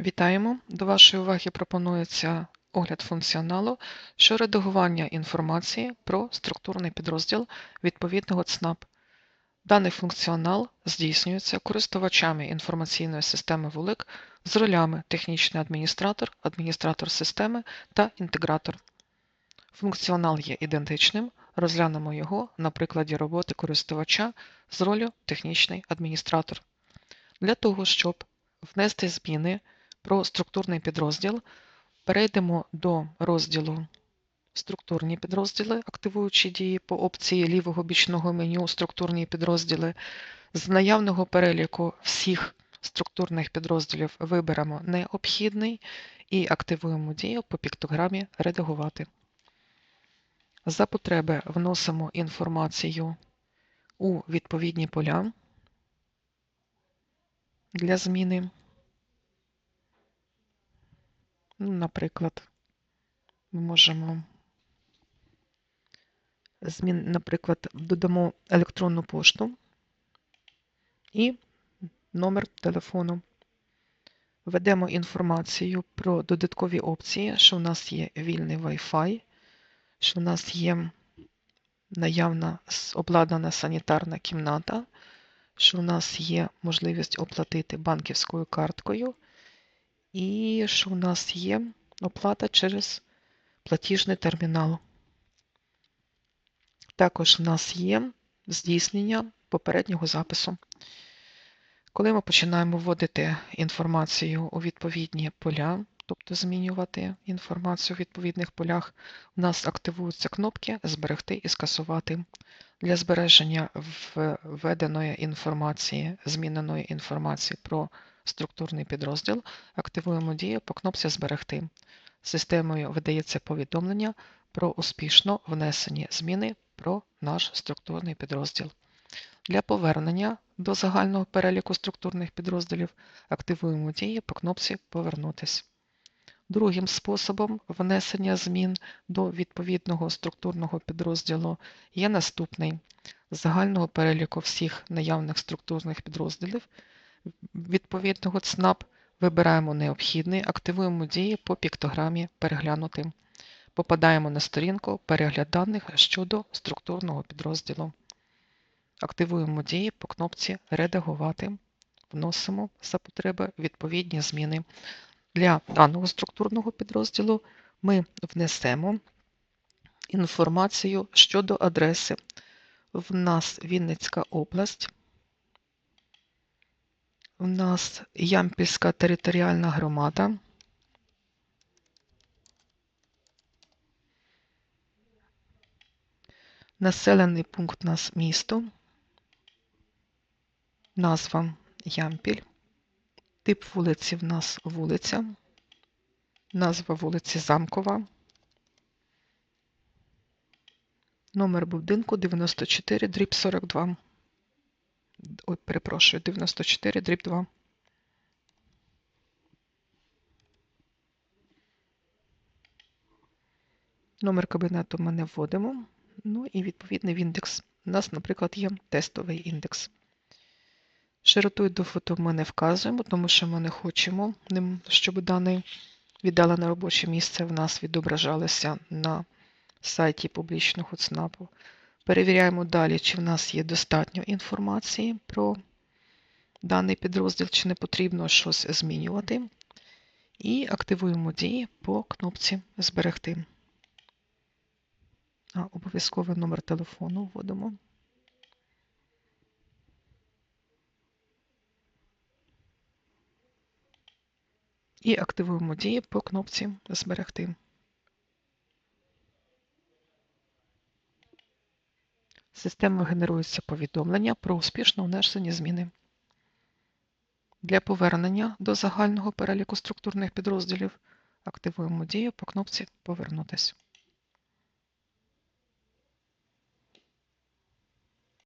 Вітаємо! До вашої уваги пропонується огляд функціоналу, що редагування інформації про структурний підрозділ відповідного ЦНАП. Даний функціонал здійснюється користувачами інформаційної системи вулик з ролями технічний адміністратор, адміністратор системи та інтегратор. Функціонал є ідентичним, розглянемо його на прикладі роботи користувача з ролью технічний адміністратор. Для того, щоб внести зміни про структурний підрозділ, перейдемо до розділу Структурні підрозділи, активуючи дії по опції лівого бічного меню Структурні підрозділи. З наявного переліку всіх структурних підрозділів виберемо необхідний і активуємо дію по піктограмі Редагувати. За потреби вносимо інформацію у відповідні поля для зміни. Ну, Наприклад, ми можемо змін, наприклад, додамо електронну пошту і номер телефону. Введемо інформацію про додаткові опції, що в нас є вільний Wi-Fi, що в нас є наявна обладнана санітарна кімната, що в нас є можливість оплатити банківською карткою, і що в нас є оплата через платіжний термінал. Також в нас є здійснення попереднього запису. Коли ми починаємо вводити інформацію у відповідні поля, тобто змінювати інформацію у відповідних полях, у нас активуються кнопки Зберегти і скасувати. Для збереження введеної інформації, зміненої інформації про структурний підрозділ, активуємо дію по кнопці Зберегти. Системою видається повідомлення про успішно внесені зміни про наш структурний підрозділ. Для повернення до загального переліку структурних підрозділів активуємо дії по кнопці Повернутись. Другим способом внесення змін до відповідного структурного підрозділу є наступний: з загального переліку всіх наявних структурних підрозділів відповідного ЦНАП вибираємо необхідний, активуємо дії по піктограмі Переглянути. Попадаємо на сторінку Перегляд даних щодо структурного підрозділу. Активуємо дії по кнопці Редагувати. Вносимо за потреби відповідні зміни. Для даного структурного підрозділу ми внесемо інформацію щодо адреси. В нас Вінницька область, в нас Ямпільська територіальна громада. Населений пункт у нас місто, назва Ямпіль, тип вулиці в нас вулиця, назва вулиці Замкова, номер будинку 94 дріб 42. Ой, перепрошую, 94 дріб 2. Номер кабінету ми не вводимо. Ну і відповідний індекс. У нас, наприклад, є тестовий індекс. Широту до фото ми не вказуємо, тому що ми не хочемо, щоб дане віддалене робоче місце в нас відображалося на сайті публічного ЦНАПу. Перевіряємо далі, чи в нас є достатньо інформації про даний підрозділ, чи не потрібно щось змінювати. І активуємо дії по кнопці Зберегти. А обов'язковий номер телефону вводимо. І активуємо дії по кнопці Зберегти. Системою генерується повідомлення про успішно внесені зміни. Для повернення до загального переліку структурних підрозділів активуємо дію по кнопці Повернутись.